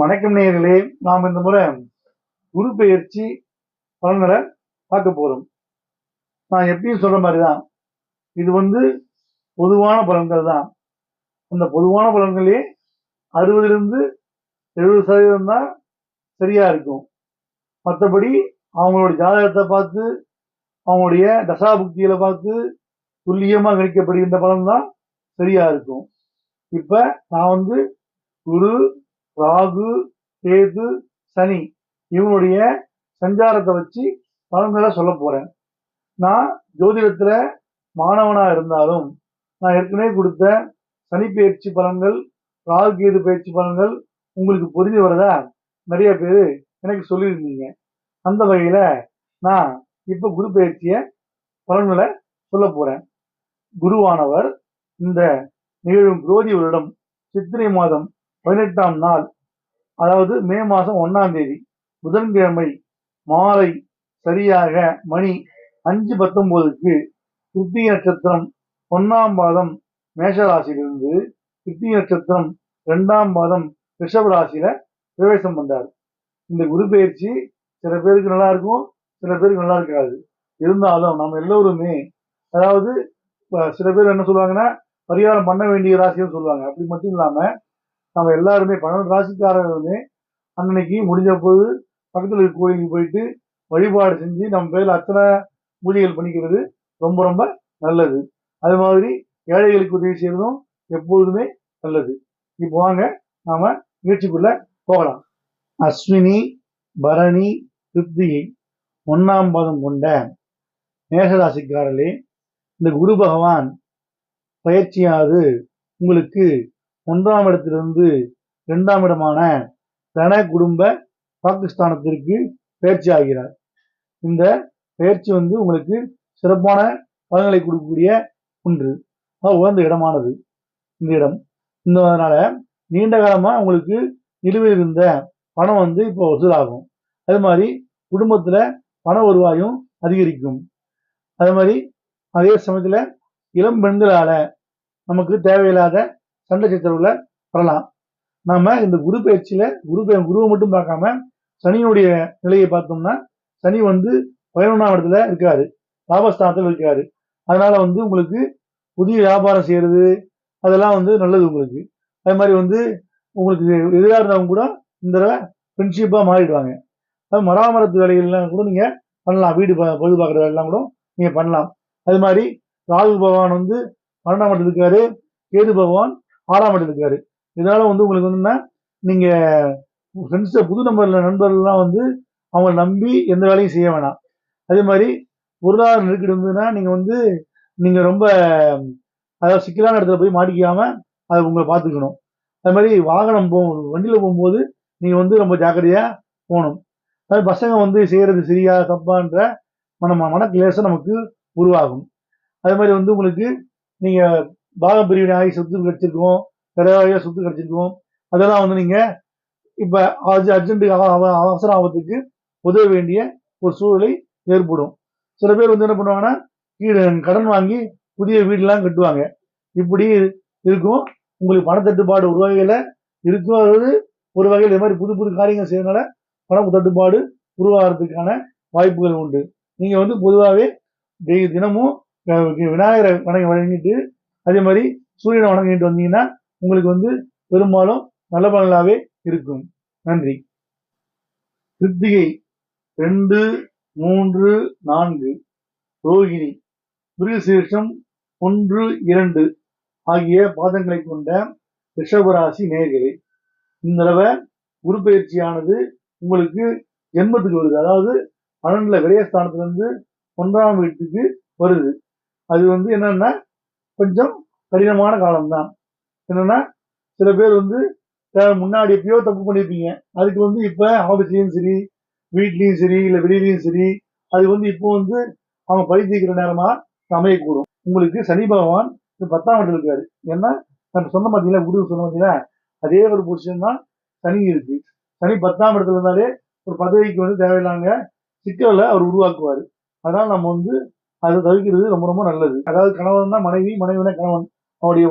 வணக்கம் நேயர்களே நாம் இந்த முறை குரு பெயர்ச்சி பலன்களை பார்க்க போறோம். நான் எப்பயும் சொல்ற மாதிரி தான் இது வந்து பொதுவான பலன்கள் தான். அந்த பொதுவான பலன்களே அறுபதுலேருந்து எழுபது சதவீதம் தான் சரியா இருக்கும். மற்றபடி அவங்களோட ஜாதகத்தை பார்த்து அவங்களுடைய தசாபுக்திகளை பார்த்து துல்லியமாக கணிக்கப்படுகின்ற பலன் தான் சரியா இருக்கும். இப்ப நான் வந்து குரு ராகு கேது சனி இவனுடைய சஞ்சாரத்தை வச்சு பலன்களை சொல்ல போறேன். நான் ஜோதிடத்துல மாணவனா இருந்தாலும் நான் ஏற்கனவே கொடுத்த சனி பயிற்சி பலன்கள் ராகு கேது பயிற்சி பலன்கள் உங்களுக்கு புரிஞ்சு வரதா? நிறைய பேர் எனக்கு சொல்லியிருந்தீங்க. அந்த வகையில நான் இப்ப குரு பயிற்சிய பலன்களை சொல்ல போறேன். குருவானவர் இந்த நிகழும் குரோதி வருடம் சித்திரை மாதம் பதினெட்டாம் நாள் அதாவது மே மாதம் ஒன்னாம் தேதி புதன்கிழமை மாலை சரியாக மணி அஞ்சு பத்தொன்பதுக்கு கிருத்திகை நட்சத்திரம் ஒன்னாம் பாதம் மேஷராசியிலிருந்து கிருத்திகை நட்சத்திரம் ரெண்டாம் பாதம் ரிஷப ராசியில பிரவேசம் பண்ணார் இந்த குரு பயிற்சி சில பேருக்கு நல்லா இருக்கும் சில பேருக்கு நல்லா இருக்காது. இருந்தாலும் நம்ம எல்லோருமே அதாவது சில பேர் என்ன சொல்லுவாங்கன்னா பரிகாரம் பண்ண வேண்டிய ராசின்னு சொல்லுவாங்க. அப்படி மட்டும் இல்லாமல் நம்ம எல்லாருமே பன்னெண்டு ராசிக்காரர்களுமே அன்னைக்கு முடிஞ்ச போது பக்கத்தில் இருக்க கோயிலுக்கு போயிட்டு வழிபாடு செஞ்சு நம்ம பேர்ல அத்தனை பூஜைகள் பண்ணிக்கிறது ரொம்ப ரொம்ப நல்லது. அது மாதிரி ஏழைகளுக்கு உதவி செய்யறதும் எப்பொழுதுமே நல்லது. இப்போ வாங்க நாம நிகழ்ச்சிக்குள்ள போகலாம். அஸ்வினி பரணி திருப்தியை ஒன்னாம் பாதம் கொண்ட மேஷராசிக்காரர்களே இந்த குரு பகவான் பயிற்சியாவது உங்களுக்கு ஒன்றாம் இடத்திலிருந்து இரண்டாம் இடமான தன குடும்ப பாகிஸ்தானத்திற்கு பயிற்சி ஆகிறார். இந்த பயிற்சி வந்து உங்களுக்கு சிறப்பான பலன்களை கொடுக்கக்கூடிய ஒன்று. உகந்த இடமானது. இந்த இடம். இந்த அதனால நீண்ட காலமா உங்களுக்கு நிலுவையில் இருந்த பணம் வந்து இப்போ வசூலாகும். அது மாதிரி குடும்பத்துல பண வருவாயும் அதிகரிக்கும். அது மாதிரி அதே சமயத்துல இளம் பெண்களால நமக்கு தேவையில்லாத சண்டை சச்சரவுல வரலாம். நாம இந்த குரு பயிற்சியில குரு குருவை மட்டும் பார்க்காம சனியினுடைய நிலையை பார்த்தோம்னா சனி வந்து பதினொன்றாம் இடத்துல இருக்காரு. லாபஸ்தானத்தில் இருக்காரு. அதனால வந்து உங்களுக்கு புதிய வியாபாரம் செய்யறது அதெல்லாம் வந்து நல்லது உங்களுக்கு. அது மாதிரி வந்து உங்களுக்கு எதிராக இருந்தவங்க கூட இந்த ஃப்ரெண்ட்ஷிப்பாக மாறிடுவாங்க. அது மராமரத்து வேலைகள்லாம் கூட நீங்கள் பண்ணலாம். வீடு ப- பழுது பார்க்குற வேலைலாம் கூட நீங்கள் பண்ணலாம். அது மாதிரி ராகு பகவான் வந்து பன்னெண்டாம் இடத்துல இருக்காரு. கேது பகவான் ஆறாம் இருக்காரு இதனால வந்து உங்களுக்கு என்னன்னா நீங்க ஃப்ரெண்ட்ஸை புது நம்பர்ல நண்பர்கள்லாம் வந்து அவங்கள நம்பி எந்த வேலையும் செய்ய வேணாம். அதே மாதிரி பொருளாதார நெருக்கடி இருந்ததுன்னா நீங்க வந்து நீங்க ரொம்ப அதாவது சிக்கலான இடத்துல போய் மாட்டிக்காம அதை உங்களை பார்த்துக்கணும். அது மாதிரி வாகனம் போ வண்டியில் போகும்போது நீங்கள் வந்து ரொம்ப ஜாக்கிரதையாக போகணும். அது பசங்க வந்து செய்கிறது சரியா தப்பான்ற மன மன கிளேசம் நமக்கு உருவாகும். அது மாதிரி வந்து உங்களுக்கு நீங்கள் பாகம் பிரிவினை ஆகி சொத்து கிடைச்சிருக்கும் நிறைய சொத்து கிடைச்சிருக்கும். அதெல்லாம் வந்து நீங்க இப்ப அர்ஜென்ட்டுக்கு அவசர ஆபத்துக்கு உதவ வேண்டிய ஒரு சூழலை ஏற்படும். சில பேர் வந்து என்ன பண்ணுவாங்கன்னா கீழே கடன் வாங்கி புதிய வீடுலாம் கட்டுவாங்க. இப்படி இருக்கும். உங்களுக்கு பணத்தட்டுப்பாடு ஒரு வகையில இருக்கும். அதாவது ஒரு வகையில் இது மாதிரி புது புது காரியங்கள் செய்யறதுனால பணம் தட்டுப்பாடு உருவாகிறதுக்கான வாய்ப்புகள் உண்டு. நீங்க வந்து பொதுவாகவே தினமும் விநாயகரை வணங்கி வழங்கிட்டு அதே மாதிரி சூரியனை வணங்கிட்டு வந்தீங்கன்னா உங்களுக்கு வந்து பெரும்பாலும் நல்ல பலனாகவே இருக்கும். நன்றி. கிருத்திகை ரெண்டு மூன்று நான்கு. ரோகிணி மிருகசீர்ஷம் ஒன்று இரண்டு ஆகிய பாதங்களை கொண்ட ரிஷபராசி நேர்களே இந்த தடவை குரு பயிற்சியானது உங்களுக்கு ஜென்மத்துக்கு வருது. அதாவது பன்னெண்டுல விரயஸ்தானத்துல இருந்து ஒன்றாம் வீட்டுக்கு வருது. அது வந்து என்னன்னா கொஞ்சம் கடினமான காலம்தான். என்னன்னா சில பேர் வந்து முன்னாடி எப்பயோ தப்பு பண்ணியிருப்பீங்க அதுக்கு வந்து இப்ப ஆபீஸ்லயும் சரி வீட்லயும் சரி இல்ல வெளியிலயும் சரி அது வந்து இப்போ வந்து அவங்க பழி தீர்க்கிற நேரமா அமையக்கூடும். உங்களுக்கு சனி பகவான் பத்தாம் இடத்துல இருக்காரு. ஏன்னா நம்ம சொன்ன பார்த்தீங்களா குரு சொன்ன பார்த்தீங்களா அதே ஒரு பொசிஷன் தான் சனி இருக்கு. சனி பத்தாம் இடத்துல இருந்தாலே ஒரு பதவிக்கு வந்து தேவையில்லாங்க சிக்கலை அவர் உருவாக்குவார். அதனால நம்ம வந்து அதை தவிர்க்கிறது ரொம்ப ரொம்ப நல்லது. அதாவது கணவன்னா மனைவி மனைவினா கணவன். அவருடைய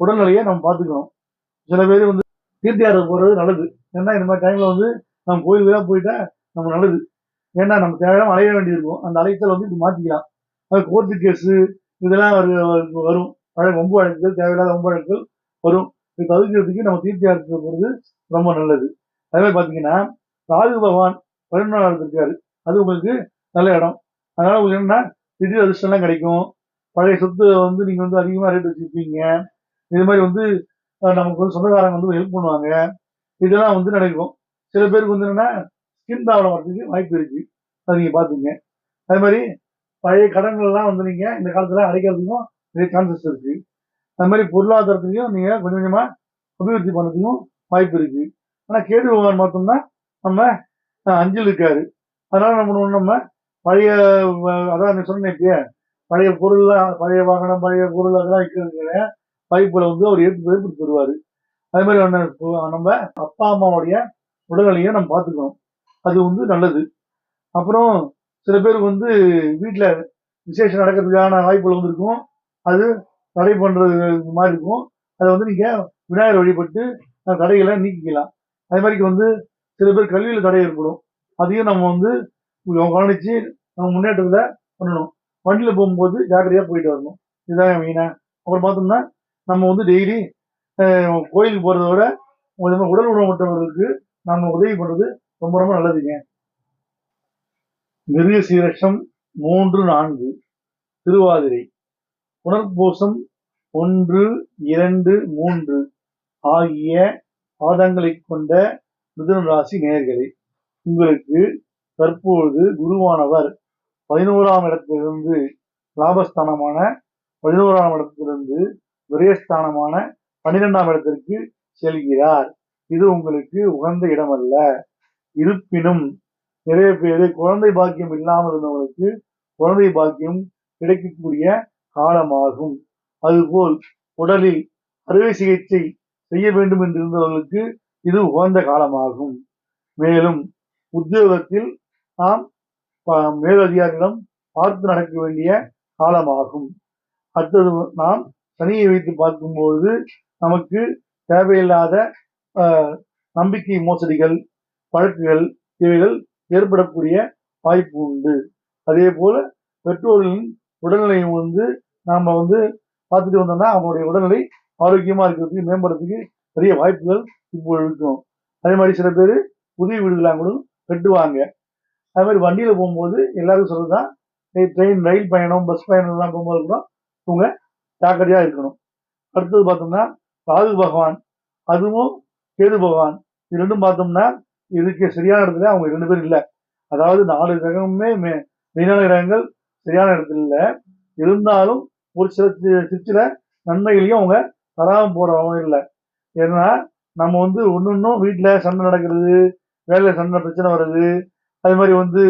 உடல்நிலையை நம்ம பார்த்துக்கணும். சில பேர் வந்து தீர்த்த போகிறது போறது நல்லது. ஏன்னா இந்த மாதிரி டைம்ல வந்து நம்ம கோயிலுக்கு போயிட்டா நம்ம நல்லது. ஏன்னா நம்ம தேவையான அலைய வேண்டியிருக்கும். அந்த அலைத்தல் வந்து இப்படி மாத்திக்கலாம். அது கோர்ட்டு கேஸு இதெல்லாம் வரும். வழக்கு வம்பு வழக்குகள் தேவையில்லாத வம்பு வழக்குகள் வரும். இது தவிர்க்கிறதுக்கு நம்ம தீர்த்தியாரத்துக்கு போகிறது போறது ரொம்ப நல்லது. அதே மாதிரி பார்த்தீங்கன்னா ராகு பகவான் பதினொன்றாம் இருக்காரு அது உங்களுக்கு நல்ல இடம். அதனால உங்களுக்கு என்னன்னா திடீர் அதிர்ஷ்டம்லாம் கிடைக்கும். பழைய சொத்து வந்து நீங்க வந்து அதிகமா ரேட் வச்சிருப்பீங்க. இது மாதிரி வந்து நமக்கு வந்து சொந்தக்காரங்க வந்து ஹெல்ப் பண்ணுவாங்க. இதெல்லாம் வந்து நடக்கும். சில பேருக்கு வந்து என்னன்னா ஸ்கின் ப்ராப்ளம் வரதுக்கு வாய்ப்பு இருக்கு. அதை நீங்க பாத்துங்க அதே மாதிரி பழைய கடன்கள்லாம் வந்து நீங்க இந்த காலத்துல அடைக்கிறதுக்கும் நிறைய சான்சஸ் இருக்கு. அது மாதிரி பொருளாதாரத்துலையும் நீங்க கொஞ்சம் கொஞ்சமா அபிவிருத்தி பண்ணதுக்கும் வாய்ப்பு இருக்கு. ஆனா கேது பகவான் பார்த்தோம்னா நம்ம அஹ், அஞ்சில் இருக்காரு. அதனால நம்ம நம்ம பழைய அதான் சொன்னேன் பழைய பொருள்லாம் பழைய வாகனம் பழைய பொருள் அதெல்லாம் இருக்கிறது பைப்பில் வந்து அவர் ஏற்பு ஏற்படுத்தி தருவார் அதே மாதிரி நம்ம நம்ம அப்பா அம்மாவுடைய உடல்நிலையை நம்ம பார்த்துக்கணும். அது வந்து நல்லது. அப்புறம் சில பேர் வந்து வீட்டில் விசேஷம் நடக்கிறதுக்கான வாய்ப்புகள் வந்து இருக்கும் அது தடை பண்ணுறது மாதிரி இருக்கும். அதை வந்து நீங்கள் விநாயகர் வழிபட்டு தடைகளை நீக்கிக்கலாம். அதே மாதிரி வந்து சில பேர் கல்வியில் தடை ஏற்படும். அதையும் நம்ம வந்து கவனிச்சு நம்ம முன்னேற்றத்தில் பண்ணணும். வண்டியில் போகும்போது ஜாக்கிரதையாக போயிட்டு வரணும். இதுதான் மெயினா அப்புறம் பார்த்தோம்னா நம்ம வந்து டெய்லி கோயிலுக்கு போகிறத விட கொஞ்சமா உடல் ஊனமுற்றவர்களுக்கு நம்ம உதவி பண்ணுறது ரொம்ப ரொம்ப நல்லதுங்க. மிருக சீரஷம் மூன்று நான்கு. திருவாதிரை. புனர்பூசம் ஒன்று இரண்டு மூன்று ஆகிய பாதங்களைக் கொண்ட மிதுன ராசி நேயர்களே உங்களுக்கு தற்பொழுது குருவானவர் பதினோராம் இடத்திலிருந்து லாபஸ்தானமான பதினோராம் இடத்திலிருந்து விரயஸ்தானமான பன்னிரெண்டாம் இடத்திற்கு செல்கிறார். இது உங்களுக்கு உகந்த இடமல்ல. இருப்பினும் நிறைய பேர் குழந்தை பாக்கியம் இல்லாமல் இருந்தவங்களுக்கு குழந்தை பாக்கியம் கிடைக்கக்கூடிய காலமாகும். அதுபோல் உடலில் அறுவை சிகிச்சை செய்ய வேண்டும் என்று இருந்தவர்களுக்கு இது உகந்த காலமாகும். மேலும் உத்தியோகத்தில் நாம் மேலதிகாரிகளிடம் பார்த்து நடக்க வேண்டிய காலமாகும். அடுத்தது நாம் சனியை வைத்து பார்க்கும்போது நமக்கு தேவையில்லாத நம்பிக்கை மோசடிகள் வழக்குகள் இவைகள் ஏற்படக்கூடிய வாய்ப்பு உண்டு. அதே போல பெற்றோர்களின் உடல்நிலையும் வந்து நாம் வந்து பார்த்துட்டு வந்தோம்னா அவங்களுடைய உடல்நிலை ஆரோக்கியமாக இருக்கிறதுக்கு மேம்படுறதுக்கு நிறைய வாய்ப்புகள் இப்போ இருக்கும். அதே மாதிரி சில பேர் புதிய வீடுகளாக கூட கட்டுவாங்க. அதே மாதிரி வண்டியில் போகும்போது எல்லாருக்கும் சொல்லுதான் ட்ரெயின் ரயில் பயணம் பஸ் பயணம் எல்லாம் போகும்போது கூட இவங்க ஜாக்கிரதையாக இருக்கணும். அடுத்தது பார்த்தோம்னா ராகு பகவான் அதுவும் கேது பகவான். இது ரெண்டும் பார்த்தோம்னா இதுக்கு சரியான இடத்துல அவங்க ரெண்டு பேரும் இல்லை. அதாவது நாலு கிரகமுமே மே- மெயினான கிரகங்கள் சரியான இடத்துல இல்லை. இருந்தாலும் ஒரு சில சிற்சில நன்மைகளையும் அவங்க தராமல் போகிறவங்க இல்லை. ஏன்னா நம்ம வந்து ஒன்றுன்னும் வீட்டில் சண்டை நடக்கிறது வேலையில் சண்டை பிரச்சனை வருது அது மாதிரி வந்து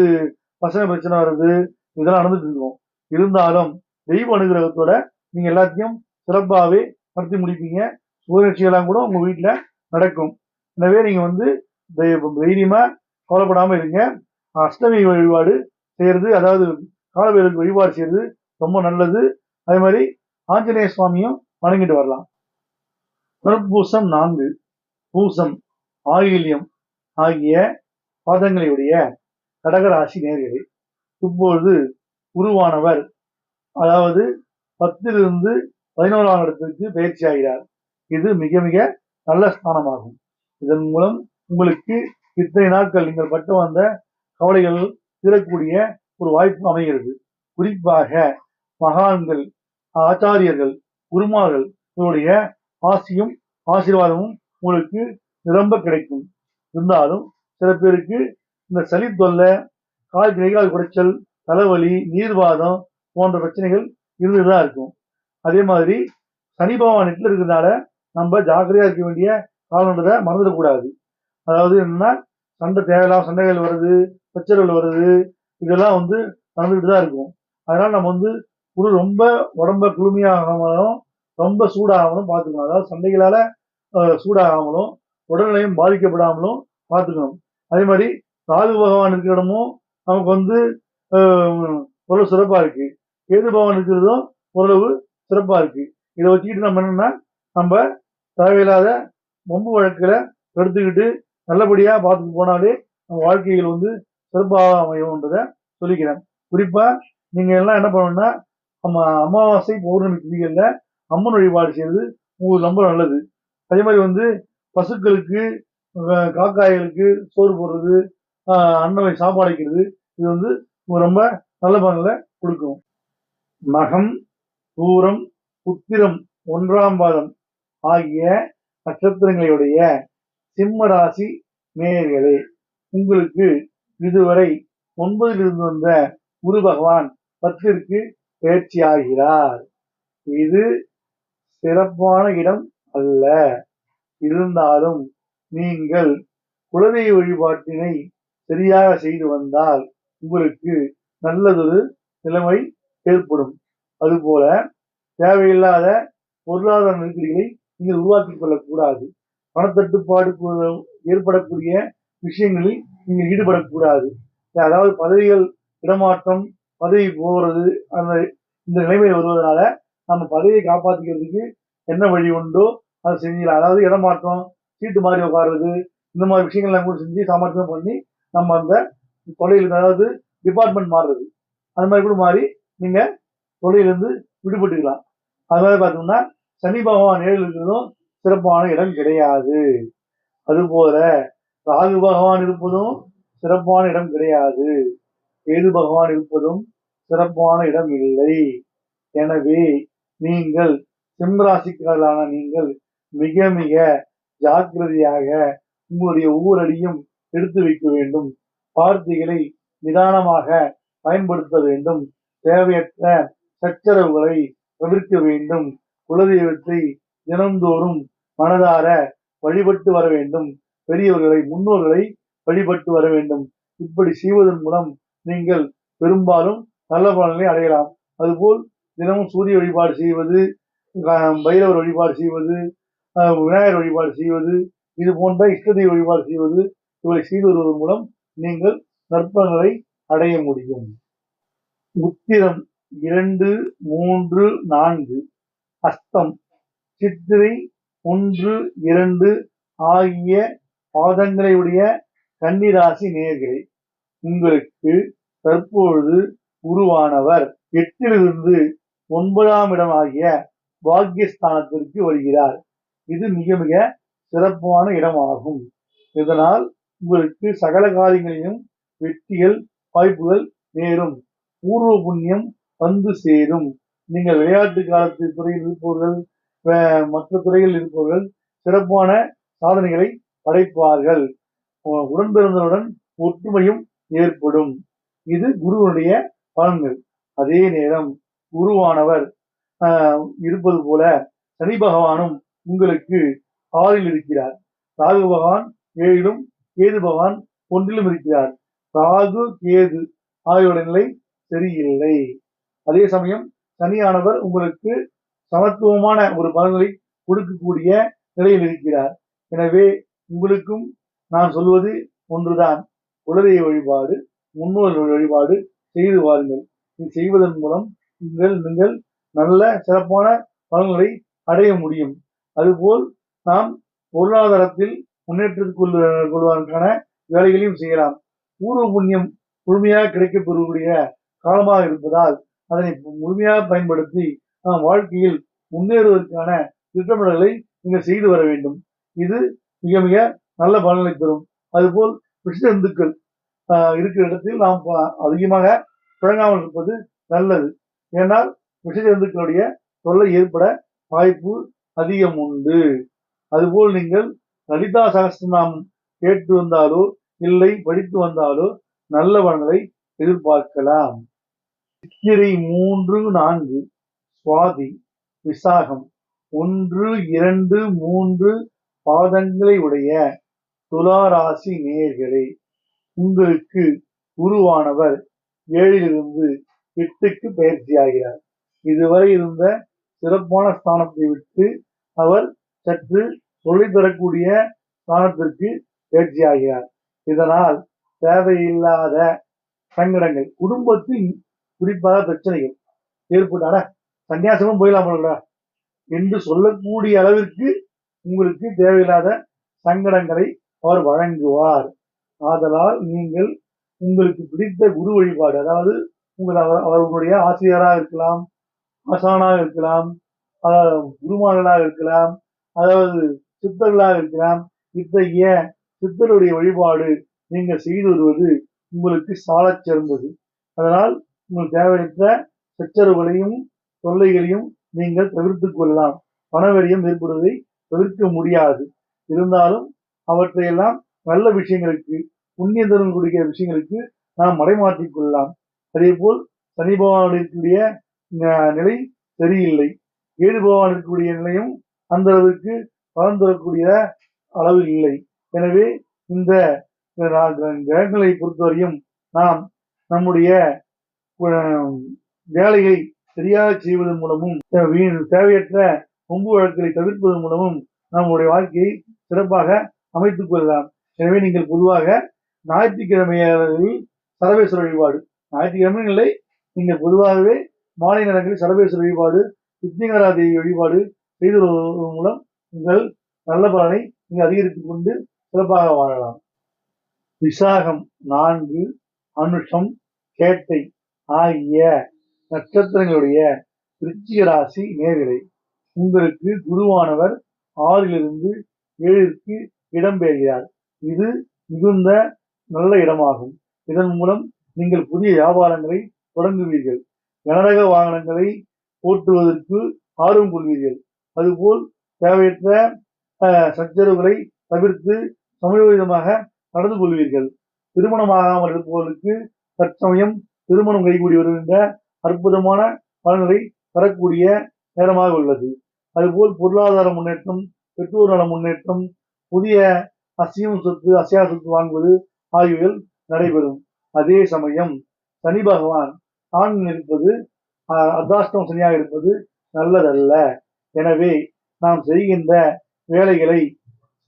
பசங்க பிரச்சனை வருது இதெல்லாம் நடந்துட்டு இருக்கும். இருந்தாலும் தெய்வ அனுகிரகத்தோட நீங்க எல்லாத்தையும் சிறப்பாகவே நடத்தி முடிப்பீங்க. சுபநிகழ்ச்சிகள்லாம் கூட உங்க வீட்டுல நடக்கும். எனவே நீங்க வந்து தை- தைரியமா கவலைப்படாம இருங்க. அஷ்டமி வழிபாடு செய்யறது அதாவது காலவேலுக்கு வழிபாடு செய்யறது ரொம்ப நல்லது. அதே மாதிரி ஆஞ்சநேய சுவாமியும் வணங்கிட்டு வரலாம். புனர்பூசம் நான்கு. பூசம் ஆயில்யம் ஆகிய பாதங்களையுடைய கடகராசி நேர்களே இப்பொழுது உருவானவர் அதாவது பத்திலிருந்து பதினோராம் இடத்திற்கு பயிற்சி ஆகிறார். இது மிக மிக நல்ல ஸ்தானமாகும். இதன் மூலம் உங்களுக்கு இத்தனை நாட்கள் நீங்கள் பட்டு வந்த கவலைகள் தீரக்கூடிய ஒரு வாய்ப்பு அமைகிறது. குறிப்பாக மகான்கள் ஆச்சாரியர்கள் குருமார்கள் இவருடைய ஆசியும் ஆசீர்வாதமும் உங்களுக்கு நிரம்ப கிடைக்கும். இருந்தாலும் சில பேருக்கு இந்த சளி தொல்லை கால் கைகால் குடைச்சல் தலைவலி நீர்வாதம் போன்ற பிரச்சனைகள் இருந்துதான் இருக்கும். அதே மாதிரி சனி பகவான் எட்டுல இருக்கிறதுனால நம்ம ஜாக்கிரதையாக இருக்க வேண்டிய காலன்றதை மறந்துடக்கூடாது. அதாவது என்னன்னா சண்டை தேவையில்லாம சண்டைகள் வருது பிரச்சனைகள் வருது இதெல்லாம் வந்து நடந்துகிட்டு தான் இருக்கும். அதனால நம்ம வந்து குரு ரொம்ப உடம்ப குளுமையாகாமலும் ரொம்ப சூடாகாமலும் பார்த்துக்கணும். அதாவது சண்டைகளால் சூடாகாமலும் உடல்நிலையும் பாதிக்கப்படாமலும் பார்த்துக்கணும். அதே மாதிரி ராகு பகவான் இருக்கிற இடமும் நமக்கு வந்து ஓரளவு சிறப்பாக இருக்கு. கேது பகவான் இருக்கிறதும் ஓரளவு சிறப்பாக இருக்கு. இதை வச்சுக்கிட்டு நம்ம என்னன்னா நம்ம தேவையில்லாத வம்பு வழக்கில் எடுத்துக்கிட்டு நல்லபடியாக பார்த்துட்டு போனாலே நம்ம வாழ்க்கைகள் வந்து சிறப்பாக அமையும்ன்றதை சொல்லிக்கிறேன். குறிப்பாக நீங்கள் எல்லாம் என்ன பண்ணணும்னா நம்ம அமாவாசை பௌர்ணமி திதிகளில் அம்மன் வழிபாடு செய்வது உங்களுக்கு ரொம்ப நல்லது. அதே மாதிரி வந்து பசுக்களுக்கு காக்காய்களுக்கு சோறு போடுறது அன்னவை சாப்பாடு வைக்கிறது இது வந்து ரொம்ப நல்ல பலன்களை கொடுக்கும். மகம் பூரம் புத்திரம் ஒன்றாம் பாதம் ஆகிய நட்சத்திரங்களுடைய சிம்ம ராசி நேயர்களே உங்களுக்கு இதுவரை ஒன்பதிலிருந்து வந்த குரு பகவான் பத்திற்கு பயிற்சி ஆகிறார். இது சிறப்பான இடம் அல்ல. இருந்தாலும் நீங்கள் குலதெய்வ வழிபாட்டினை சரியாக செய்து வந்தால் உங்களுக்கு நல்லதொரு நிலைமை ஏற்படும். அதுபோல தேவையில்லாத பொருளாதார நெருக்கடிகளை நீங்கள் உருவாக்கிக் கொள்ளக்கூடாது. பணத்தட்டுப்பாடு ஏற்படக்கூடிய விஷயங்களில் நீங்கள் ஈடுபடக்கூடாது. அதாவது பதவிகள் இடமாற்றம் பதவி போகிறது அந்த இந்த நிலைமை வருவதனால நம்ம பதவியை காப்பாற்றிக்கிறதுக்கு என்ன வழி உண்டோ அதை செஞ்சிடலாம் அதாவது இடமாற்றம் சீட்டு மாறி உட்காருறது இந்த மாதிரி விஷயங்கள்லாம் கூட செஞ்சு சாமர்த்தியம் பண்ணி நம்ம அந்த தொழில் அதாவது டிபார்ட்மெண்ட் மாறுறது. அது மாதிரி கூட மாறி நீங்க தொழிலிருந்து விடுபட்டுக்கலாம். அது மாதிரி பார்த்தோம்னா சனி பகவான் ஏழு இருக்கிறதும் சிறப்பான இடம் கிடையாது. அதுபோல ராகு பகவான் இருப்பதும் சிறப்பான இடம் கிடையாது. ஏது பகவான் இருப்பதும் சிறப்பான இடம் இல்லை. எனவே நீங்கள் சிம்ராசிக்கலான நீங்கள் மிக மிக ஜாக்கிரதையாக உங்களுடைய ஒவ்வொரு அடியும் எடுத்து வைக்க வேண்டும். வார்த்தைகளை நிதானமாக பயன்படுத்த வேண்டும். தேவையற்ற சச்சரவுகளை தவிர்க்க வேண்டும். குலதெய்வத்தை தினந்தோறும் மனதார வழிபட்டு வர வேண்டும். பெரியவர்களை முன்னோர்களை வழிபட்டு வர வேண்டும். இப்படி செய்வதன் மூலம் நீங்கள் பெரும்பாலும் நல்ல பலனை அடையலாம். அதுபோல் தினமும் சூரிய வழிபாடு செய்வது பைரவர் வழிபாடு செய்வது விநாயகர் வழிபாடு செய்வது இது போன்ற இஷ்டதை வழிபாடு செய்வது இவளை செய்து வருவதன் மூலம் நீங்கள் நற்பங்களை அடைய முடியும். உத்திரம் இரண்டு மூன்று நான்கு. அஸ்தம் சித்திரை ஒன்று இரண்டு ஆகிய பாதங்களையுடைய கன்னிராசி நேயர்களே உங்களுக்கு தற்பொழுது உருவானவர் எட்டிலிருந்து ஒன்பதாம் இடம் ஆகிய பாக்கியஸ்தானத்திற்கு வருகிறார். இது மிக மிக சிறப்பான இடமாகும். இதனால் உங்களுக்கு சகல காரியங்களிலும் வெற்றிகள் வாய்ப்புகள் நேரும். பூர்வ புண்ணியம் வந்து சேரும். நீங்கள் விளையாட்டு காலத்து துறையில் இருப்பவர்கள் மற்ற துறையில் இருப்பவர்கள் சிறப்பான சாதனைகளை படைப்பார்கள். உ- உடன்பிறந்தவுடன் ஒற்றுமையும் ஏற்படும். இது குருவனுடைய பலன்கள். அதே நேரம் குருவானவர் இருப்பது போல சனி பகவானும் உங்களுக்கு ஆறில் இருக்கிறார். ராகு பகவான் ஏழிலும் கேது பகவான் ஒன்றிலும் இருக்கிறார். ராகு கேது ஆகியோட நிலை சரியில்லை. அதே சமயம் சனியானவர் உங்களுக்கு சமத்துவமான ஒரு பலன்களை கொடுக்கக்கூடிய நிலையில் இருக்கிறார். எனவே உங்களுக்கும் நான் சொல்வது ஒன்றுதான். குலதெய்வ வழிபாடு முன்னோர்கள் வழிபாடு செய்து வாருங்கள். இது செய்வதன் மூலம் நீங்கள் நீங்கள் நல்ல சிறப்பான பலன்களை அடைய முடியும். அதுபோல் நாம் பொருளாதாரத்தில் முன்னேற்றத்துக்குள் கொள்வதற்கான வேலைகளையும் செய்யலாம். பூர்வ புண்ணியம் முழுமையாக கிடைக்கப்பெறக்கூடிய காலமாக இருப்பதால் அதனை முழுமையாக பயன்படுத்தி நாம் வாழ்க்கையில் முன்னேறுவதற்கான திட்டமிடல்களை நீங்கள் செய்து வர வேண்டும். இது மிக மிக நல்ல பலனை தரும். அதுபோல் விஷஜந்துக்கள் இந்துக்கள் இருக்கிற இடத்தில் நாம் அதிகமாக புழங்காமல் இருப்பது நல்லது. ஏனால் விஷஜந்துக்களுடைய தொல்லை ஏற்பட வாய்ப்பு அதிகம் உண்டு. அதுபோல் நீங்கள் லலிதா சகஸ்திரநாமம் கேட்டு வந்தாலோ இல்லை படித்து வந்தாலோ நல்ல பலன்களை எதிர்பார்க்கலாம். சித்திரை மூன்று நான்கு சுவாதி விசாகம். ஒன்று இரண்டு மூன்று பாதங்களை உடைய துளாராசி நேயர்களே உங்களுக்கு குருவானவர் ஏழிலிருந்து எட்டுக்கு பயிற்சியாகிறார். இதுவரை இருந்த சிறப்பான ஸ்தானத்தை விட்டு அவர் சற்று தொழில் தரக்கூடிய ஸ்தானத்திற்கு பயிற்சியாகிறார் இதனால் தேவையில்லாத சங்கடங்கள் குடும்பத்தில் குறிப்பாக பிரச்சனைகள் ஏற்பட்டாடா? சன்னியாசமும் போயிடலாம் என்று சொல்லக்கூடிய அளவிற்கு உங்களுக்கு தேவையில்லாத சங்கடங்களை அவர் வழங்குவார். ஆதலால் நீங்கள் உங்களுக்கு பிடித்த குரு வழிபாடு அதாவது உங்கள் அவர் அவர்களுடைய ஆசிரியராக இருக்கலாம் ஆசானாக இருக்கலாம் அதாவது குருமார்களாக இருக்கலாம் அதாவது சித்தர்களாக இருக்கலாம் இத்தகைய சித்தருடைய வழிபாடு நீங்கள் செய்து வருவது உங்களுக்கு சாலச் சிறந்தது. அதனால் உங்கள் தேவையற்ற சச்சரவுகளையும் தொல்லைகளையும் நீங்கள் தவிர்த்து கொள்ளலாம். பணவெளியம் ஏற்படுவதை தவிர்க்க முடியாது. இருந்தாலும் அவற்றையெல்லாம் நல்ல விஷயங்களுக்கு புண்ணிய தரக்கூடிய விஷயங்களுக்கு நாம் மறைமாற்றிக் கொள்ளலாம். அதே போல் சனி பகவான் இருக்கக்கூடிய நிலை சரியில்லை. ஏது பகவான் இருக்கக்கூடிய நிலையும் அந்த அளவுக்கு பலன் தரக்கூடிய அளவு இல்லை. எனவே இந்த கிரகங்களை பொறுத்தவரையும் நாம் நம்முடைய வேலையை சரியாக செய்வதன் மூலமும் தேவையற்ற கொம்பு வழக்குகளை தவிர்ப்பதன் மூலமும் நம்முடைய வாழ்க்கையை சிறப்பாக அமைத்துக் கொள்ளலாம். எனவே நீங்கள் பொதுவாக ஞாயிற்றுக்கிழமைகளில் சரவேஸ்வர வழிபாடு. ஞாயிற்றுக்கிழமை இல்லை நீங்கள் பொதுவாகவே மாலை நேரங்களில் சரவேஸ்வர வழிபாடு வித்யங்கரா தேவி வழிபாடு செய்து வருவதன் மூலம் உங்கள் நல்ல பலனை நீங்கள் அதிகரித்துக் கொண்டு சிறப்பாக வாழலாம். விசாகம் நான்கு அனுஷம் கேட்டை ஆகிய நட்சத்திரங்களுடைய விருச்சிக ராசி நேரிலை உங்களுக்கு குருவானவர் ஆறிலிருந்து ஏழிற்கு இடம்பெறுகிறார் இது மிகுந்த நல்ல இடமாகும். இதன் மூலம் நீங்கள் புதிய வியாபாரங்களை தொடங்குவீர்கள். கனரக வாகனங்களை ஓட்டுவதற்கு ஆர்வம் கொள்வீர்கள். அதுபோல் தேவையற்ற சச்சரவுகளை தவிர்த்து சமயோகிதமாக நடந்து கொள்வீர்கள். திருமணமாகாமல் இருப்பவர்களுக்கு தற்சமயம் திருமணம் கைகூடி வருகின்ற அற்புதமான பலன்களை தரக்கூடிய நேரமாக உள்ளது. அதுபோல் பொருளாதார முன்னேற்றம் பெற்றோர் நல முன்னேற்றம் புதிய அசியம் சொத்து அசையா சொத்து வாங்குவது ஆகியவைகள் நடைபெறும். அதே சமயம் சனி பகவான் ஆண் இருப்பது ஆஹ், சனியாக இருப்பது நல்லதல்ல. எனவே நாம் செய்கின்ற வேலைகளை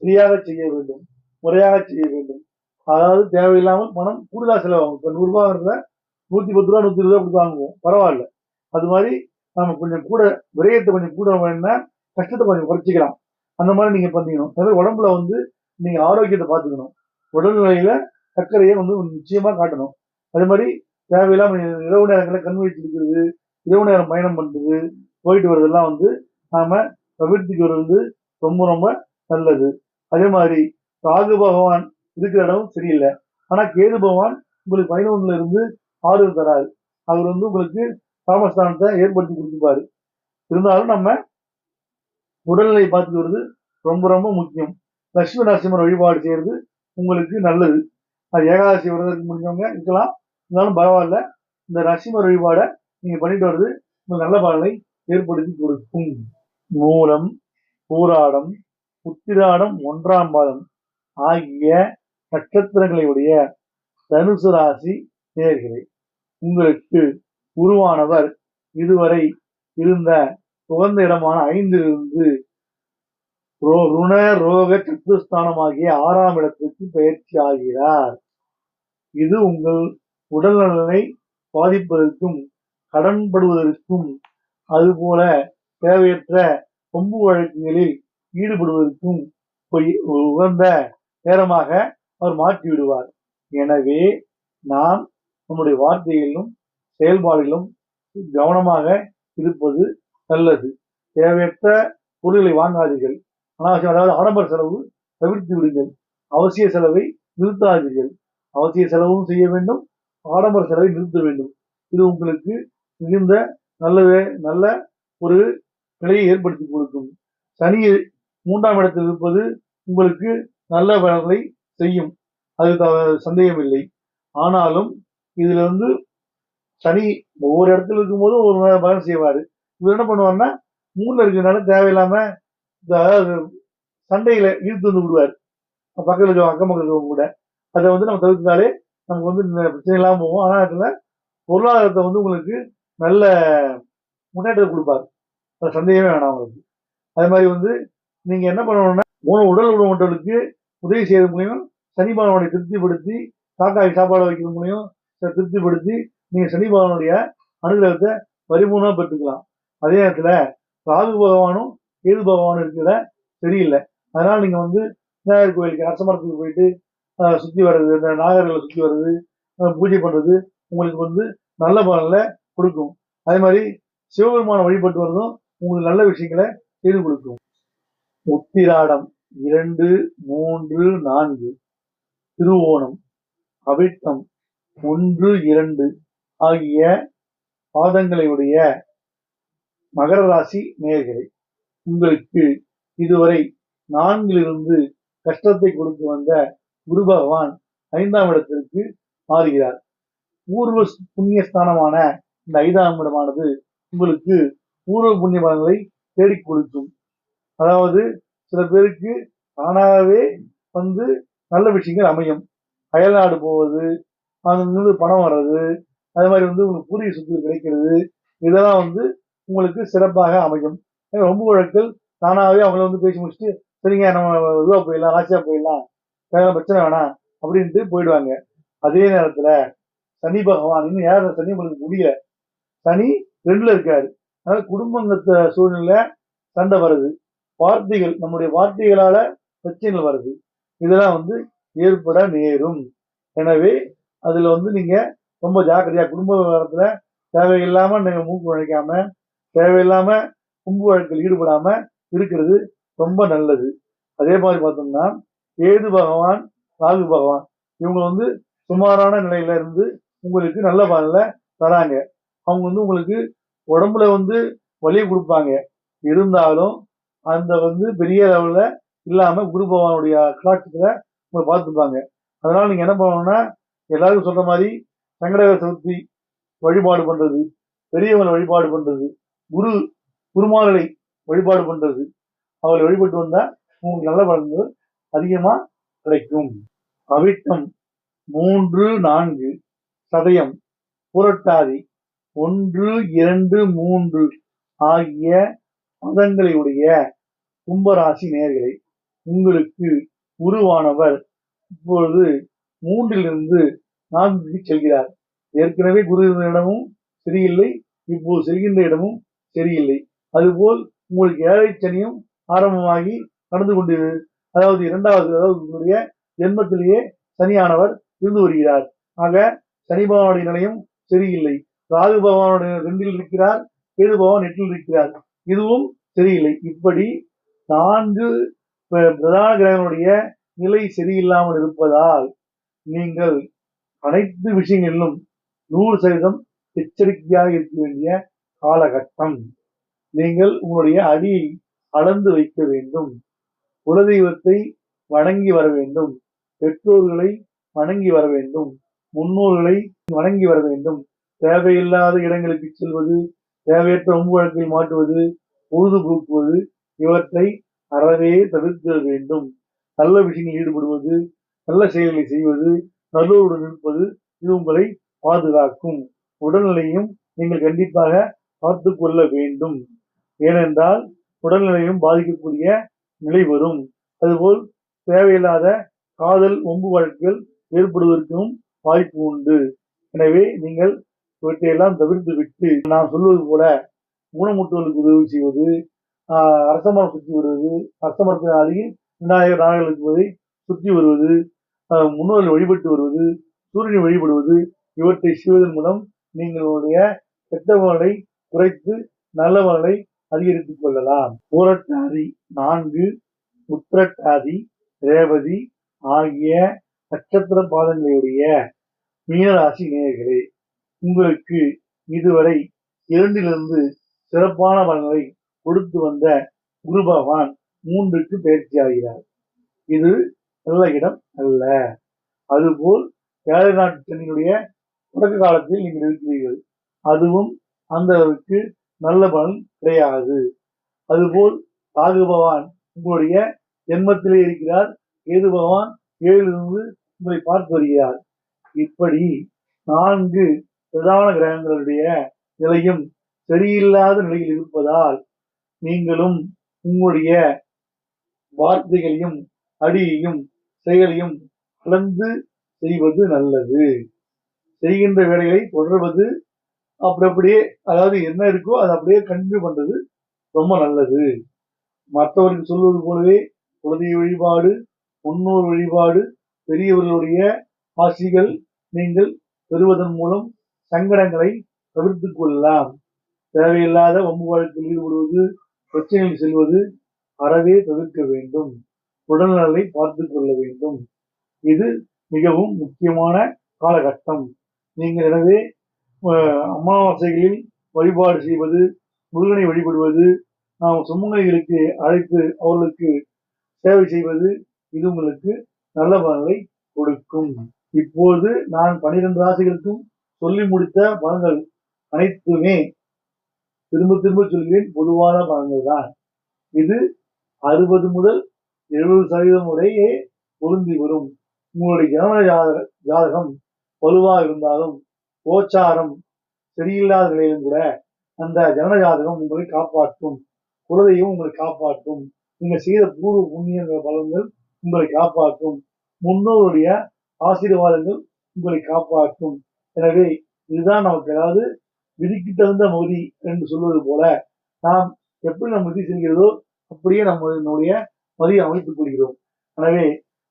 சரியாக செய்ய வேண்டும் முறையாக செய்ய வேண்டும். அதாவது தேவையில்லாமல் பணம் கூடுதலாக செலவாகும். இப்போ நூறுரூவா நூற்றி பத்து ரூபா நூற்றி இருபது ரூபா கொடுத்து வாங்குவோம். பரவாயில்ல. அது மாதிரி நம்ம கொஞ்சம் கூட விரயத்தை கொஞ்சம் கூட வேணும்னா கஷ்டத்தை கொஞ்சம் குறைச்சிக்கலாம். அந்த மாதிரி நீங்கள் பண்ணிக்கணும். அதே உடம்புல வந்து நீங்கள் ஆரோக்கியத்தை பார்த்துக்கணும். உடல்நிலையில் சர்க்கரையை வந்து நிச்சயமாக காட்டணும். அதே மாதிரி தேவையில்லாமல் இரவு நேரங்களில் கண் வச்சு இருக்கிறது இரவு நேரம் பயணம் பண்ணுறது போயிட்டு வர்றதெல்லாம் வந்து நாம் தவிர்த்துக்கிறது ரொம்ப ரொம்ப நல்லது. அதே மாதிரி ராகு பகவான் இருக்கிற இடம் சரியில்லை. ஆனா கேது பகவான் உங்களுக்கு பதினொன்னுல இருந்து ஆறுதல் தராது அவர் வந்து உங்களுக்கு தாமஸ்தானத்தை ஏற்படுத்தி கொடுத்துப்பாரு. இருந்தாலும் நம்ம உடல்நிலை பார்த்துக்கிறது ரொம்ப ரொம்ப முக்கியம். லட்சுமி நரசிம்மர் வழிபாடு செய்யறது உங்களுக்கு நல்லது. அது ஏகாதசி விரதத்துக்கு முடிஞ்சவங்க இருக்கலாம். இருந்தாலும் பரவாயில்ல. இந்த நரசிம்மர் வழிபாடை நீங்க பண்ணிட்டு வர்றது உங்களுக்கு நல்ல பலனை ஏற்படுத்தி கொடுக்கும். மூலம் பூராடம் உத்திராடம் ஒன்றாம் பாதம் ஆகிய நட்சத்திரங்களையுடைய தனுசு ராசி நேயர்களே உங்களுக்கு உருவானவர் இதுவரை இருந்த உகந்த இடமான ஐந்திலிருந்து ரோ- ருண ரோக சத்துஸ்தானமாகிய ஆறாம் இடத்திற்கு பயிற்சி ஆகிறார். இது உங்கள் உடல்நலனை பாதிப்பதற்கும் கடன்படுவதற்கும் அதுபோல தேவையற்ற கொம்பு வழக்குகளில் ஈடுபடுவதற்கும் பொய்- உகந்த நேரமாக அவர் மாற்றி விடுவார். எனவே நாம் நம்முடைய வார்த்தைகளிலும் செயல்பாடுகளிலும் கவனமாக இருப்பது நல்லது. தேவையற்ற பொருட்களை வாங்காதீர்கள். அனாவசியம் அதாவது ஆடம்பர செலவு தவிர்த்து விடுங்கள். அவசிய செலவை நிறுத்தாதீர்கள். அவசிய செலவும் செய்ய வேண்டும். ஆடம்பர செலவை நிறுத்த வேண்டும். இது உங்களுக்கு மிகுந்த நல்ல நல்ல ஒரு நிலையை ஏற்படுத்தி கொடுக்கும். சனி மூன்றாம் இடத்தில் இருப்பது உங்களுக்கு நல்ல பலன்களை செய்யும். அது சந்தேகம் இல்லை ஆனாலும் இதுல வந்து சனி ஒவ்வொரு இடத்துல இருக்கும்போதும் ஒரு பலன் செய்வாரு. இவர் என்ன பண்ணுவாருன்னா மூணுல இருக்கிறனால தேவையில்லாம அதாவது சண்டையில இழுத்து வந்து விடுவார். பக்கத்தில் இருக்க அக்கம் பக்கத்துல இருக்கவங்க கூட. அதை வந்து நம்ம தவிர்த்தாலே நமக்கு வந்து பிரச்சனை இல்லாமல் போகும். ஆனால் அதில் பொருளாதாரத்தை வந்து உங்களுக்கு நல்ல முன்னேற்றத்தை கொடுப்பார். சந்தேகமே வேணாம் அவங்களுக்கு அதே மாதிரி வந்து நீங்கள் என்ன பண்ணணும்னா மூணு உடல் உணவுகளுக்கு உதவி செய்யறது மூலியம் சனி பகவானை திருப்திப்படுத்தி காக்காய் சாப்பாடு வைக்கிறது மூலியம் ச- திருப்திப்படுத்தி நீங்கள் சனி பகவானுடைய அனுகிரகத்தை பரிபூர்ணமாக பெற்றுக்கலாம். அதே நேரத்தில் ராகு பகவானும் கேது பகவானும் இருக்கிற சரியில்லை. அதனால் நீங்கள் வந்து விநாயகர் கோயிலுக்கு அரசமரத்துக்கு போயிட்டு சுற்றி வர்றது இந்த நாகர்களை சுற்றி வர்றது பூஜை பண்ணுறது உங்களுக்கு வந்து நல்ல பலனில் கொடுக்கும். அதே மாதிரி சிவபெருமான வழிபட்டு வர்றதும் உங்களுக்கு நல்ல விஷயங்களை செய்து கொடுக்கும். உத்திராடம் இரண்டு மூன்று நான்கு. திருவோணம் அவிட்டம் ஒன்று இரண்டு ஆகிய பாதங்களையுடைய மகர ராசி நேர்களை உங்களுக்கு இதுவரை நான்கிலிருந்து கஷ்டத்தை கொடுத்து வந்த குரு பகவான் ஐந்தாம் இடத்திற்கு மாறுகிறார். பூர்வ புண்ணிய ஸ்தானமான இந்த ஐந்தாம் இடமானது உங்களுக்கு பூர்வ புண்ணிய பலன்களை தேடிக் கொடுக்கும். அதாவது சில பேருக்கு தானாகவே வந்து நல்ல விஷயங்கள் அமையும். அயல்நாடு போவது அங்கிருந்து பணம் வர்றது அது மாதிரி வந்து உங்களுக்கு பூர்வீக சொத்து கிடைக்கிறது இதெல்லாம் வந்து உங்களுக்கு சிறப்பாக அமையும். ரொம்ப வழக்கில் தானாகவே அவங்கள வந்து பேசி முடிச்சுட்டு சரிங்க நம்ம இதுவாக போயிடலாம் ராசியாக போயிடலாம் வேற பிரச்சனை வேணாம் அப்படின்ட்டு போயிடுவாங்க. அதே நேரத்தில் சனி பகவான் இன்னும் யார் சனி உங்களுக்கு முடியல. சனி ரெண்டுல இருக்காரு. அதாவது குடும்பங்கத்த சூழ்நிலை சண்டை வருது. வார்த்தைகள் நம்முடைய வார்த்தைகளால பிரச்சனைகள் வருது. இதெல்லாம் வந்து ஏற்பட நேரும். எனவே அதுல வந்து நீங்க ரொம்ப ஜாக்கிரதையா குடும்ப விவகாரத்துல தேவையில்லாம நீங்க மூக்கு உழைக்காம தேவையில்லாம கும்பு வழக்கில் ஈடுபடாம இருக்கிறது ரொம்ப நல்லது. அதே மாதிரி பார்த்தோம்னா ஏது பகவான் ராகு பகவான் இவங்க வந்து சுமாரான நிலையில இருந்து உங்களுக்கு நல்ல பலனில் தராங்க. அவங்க வந்து உங்களுக்கு உடம்புல வந்து வலியை கொடுப்பாங்க. இருந்தாலும் அந்த வந்து பெரிய லெவலில் இல்லாமல் குரு பகவானுடைய கலாட்சத்துல உங்களை பார்த்துப்பாங்க. அதனால் நீங்கள் என்ன பண்ணணும்னா எல்லாருக்கும் சொல்கிற மாதிரி சங்கடகர சதுர்த்தி வழிபாடு பண்ணுறது பெரியவங்களை வழிபாடு பண்ணுறது குரு குருமார்களை வழிபாடு பண்ணுறது அவரை வழிபட்டு வந்தால் உங்களுக்கு நல்ல பலன்கள் அதிகமாக கிடைக்கும். அவிட்டம் மூன்று நான்கு சதயம் புரட்டாதி ஒன்று இரண்டு மூன்று ஆகிய பதங்களையுடைய கும்பராசி நேர்களை உங்களுக்கு குருவானவர் இப்பொழுது மூன்றிலிருந்து நான்கு செல்கிறார். ஏற்கனவே குரு இருந்த இடமும் சரியில்லை இப்போது செல்கின்ற இடமும் சரியில்லை. அதுபோல் உங்களுக்கு ஏழை சனியும் ஆரம்பமாகி நடந்து கொண்டிருந்தது அதாவது இரண்டாவது அதாவது உங்களுடைய ஜென்மத்திலேயே சனியானவர் இருந்து வருகிறார். ஆக சனி பகவானுடைய நிலையம் சரியில்லை. ராகு பகவானுடைய ரெண்டில் இருக்கிறார் கேது பகவான் எட்டில் இருக்கிறார். இதுவும் சரியில்லை. இப்படி நான்கு பிரதான கிரகங்களுடைய நிலை சரியில்லாமல் இருப்பதால் நீங்கள் அனைத்து விஷயங்களிலும் நூறு சதவீதம் எச்சரிக்கையாக இருக்க வேண்டிய காலகட்டம். நீங்கள் உங்களுடைய அடியை அளந்து வைக்க வேண்டும். குலதெய்வத்தை வணங்கி வர வேண்டும். பெற்றோர்களை வணங்கி வர வேண்டும். முன்னோர்களை வணங்கி வர வேண்டும். தேவையில்லாத இடங்களுக்கு செல்வது தேவையற்ற ஒம்பு வழக்கில் மாட்டுவது பொழுதுபோக்குவது இவற்றை அறவே தவிர்க்க வேண்டும். நல்ல விஷயங்களில் ஈடுபடுவது நல்ல செயல்களை செய்வது நல்லோருடன் இருப்பது இது உங்களை பாதுகாக்கும். உடல்நிலையும் நீங்கள் கண்டிப்பாக பார்த்து கொள்ள வேண்டும். ஏனென்றால் உடல்நிலையும் பாதிக்கக்கூடிய நிலை வரும். அதுபோல் தேவையில்லாத காதல் ஒம்பு வழக்குகள் ஏற்படுவதற்கும் வாய்ப்பு உண்டு. எனவே நீங்கள் இவற்றையெல்லாம் தவிர்த்து விட்டு நான் சொல்வது போல ஊனமுற்றோர்களுக்கு உதவி செய்வது அரசமரம் சுற்றி வருவது அரசமரத்தின் அருகில் விநாயகர் நாயகர்களுக்கு போதை சுற்றி வருவது முன்னோர்கள் வழிபட்டு வருவது சூரியனை வழிபடுவது இவற்றை செய்வதன் மூலம் நீங்களுடைய கெட்டவர்களை குறைத்து நல்லவர்களை அதிகரித்துக் கொள்ளலாம். பூரட்டாதி நான்கு உத்திரட்டாதி ரேவதி ஆகிய நட்சத்திர பாதங்களுடைய மீனராசி நேயர்களே உங்களுக்கு இதுவரை இரண்டிலிருந்து சிறப்பான பலன்களை கொடுத்து வந்த குரு பகவான் மூன்றுக்கு பயிற்சியாகிறார். இது நல்ல இடம் அல்ல. அதுபோல் ஏழை நாட்டு சென்னையுடைய தொடக்க காலத்தில் நீங்கள் இருக்கிறீர்கள். அதுவும் அந்த அளவுக்கு நல்ல பலன் கிடையாது. அதுபோல் ராகு பகவான் உங்களுடைய ஜென்மத்திலே இருக்கிறார். ஏது பகவான் ஏழிலிருந்து உங்களை பார்த்து வருகிறார். இப்படி நான்கு பிரதான கிரகங்களுடைய நிலையும் சரியில்லாத நிலையில் இருப்பதால் நீங்களும் உங்களுடைய வார்த்தைகளையும் அடியையும் செயலையும் கலந்து செய்வது நல்லது. செய்கின்ற வேலைகளை தொடர்வது அப்படி அப்படியே அதாவது என்ன இருக்கோ அதை அப்படியே கண்டினியூ பண்றது ரொம்ப நல்லது. மற்றவர்கள் சொல்வது போலவே குழந்தை வழிபாடு முன்னோர் வழிபாடு பெரியவர்களுடைய ஆசிகள் நீங்கள் பெறுவதன் மூலம் சங்கடங்களை தவிர்த்து கொள்ளலாம். தேவையில்லாத வம்பு வழக்கில் ஈடுபடுவது பிரச்சனையில் செல்வது அறவே தவிர்க்க வேண்டும். உடல்நலை பார்த்து கொள்ள வேண்டும். இது மிகவும் முக்கியமான காலகட்டம். நீங்கள் எனவே அமாவாசைகளில் வழிபாடு செய்வது முருகனை வழிபடுவது நாம் சுமங்கலிகளுக்கு அழைத்து அவர்களுக்கு சேவை செய்வது இது உங்களுக்கு நல்ல பலனை கொடுக்கும். இப்போது நான் பனிரெண்டு ராசிகளுக்கும் சொல்லி முடித்த பலன்கள் அனைத்துமே திரும்ப திரும்ப சொல்கிறேன் பொதுவான பலன்கள் தான். இது அறுபது முதல் எழுபது சதவீதம் வரையே பொருந்தி வரும். உங்களுடைய ஜனன ஜாதக ஜாதகம் வலுவாக இருந்தாலும் கோச்சாரம் சரியில்லாத நிலையிலும் கூட அந்த ஜனன ஜாதகம் உங்களை காப்பாற்றும். குலதெய்வம் உங்களை காப்பாற்றும். நீங்க செய்த பூர்வ புண்ணிய பலன்கள் உங்களை காப்பாற்றும். முன்னோருடைய ஆசீர்வாதங்கள் உங்களை காப்பாற்றும். எனவே இதுதான் நமக்கு அதாவது விதிக்கு தகுந்த மகுதி என்று சொல்வது போல நாம் எப்படி நம் விதி செல்கிறதோ அப்படியே நம்ம நம்முடைய மதியை அமைத்துக் கொள்கிறோம். எனவே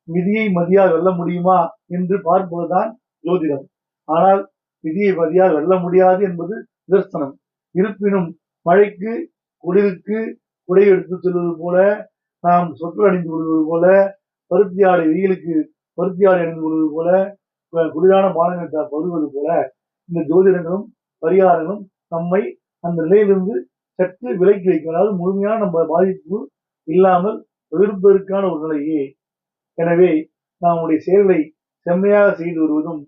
விதியை மதியால் வெல்ல முடியுமா என்று பார்ப்பதுதான் ஜோதிடம். ஆனால் விதியை மதியால் வெல்ல முடியாது என்பது நிதர்சனம். இருப்பினும் மழைக்கு குளிருக்கு குடை எடுத்து செல்வது போல நாம் சொற்று அணிந்து கொள்வது போல பருத்தி ஆடை வெயிலுக்கு பருத்தி ஆடை அணிந்து கொள்வது போல குளிரான பானங்களை பருவது போல இந்த ஜோதிடங்களும் பரிகாரங்களும் நம்மை அந்த நிலையிலிருந்து சற்று விலக்கி வைக்கும். அதாவது முழுமையான நம்ம பாதிப்பு இல்லாமல் தவிர்ப்பதற்கான ஒரு நிலையே. எனவே நம்முடைய செயல்களை செம்மையாக செய்து வருவதும்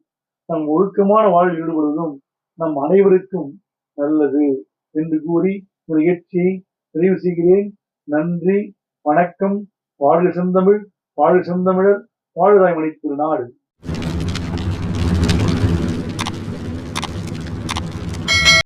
நம் ஒழுக்கமான வாழ்வில் ஈடுபடுவதும் நம் அனைவருக்கும் நல்லது என்று கூறி ஒரு நிகழ்ச்சியை நிறைவு செய்கிறேன். நன்றி வணக்கம். வாழ்க செந்தமிழ் வாழ்க செந்தமிழர் வாழ்தாய் மணி திருநாடு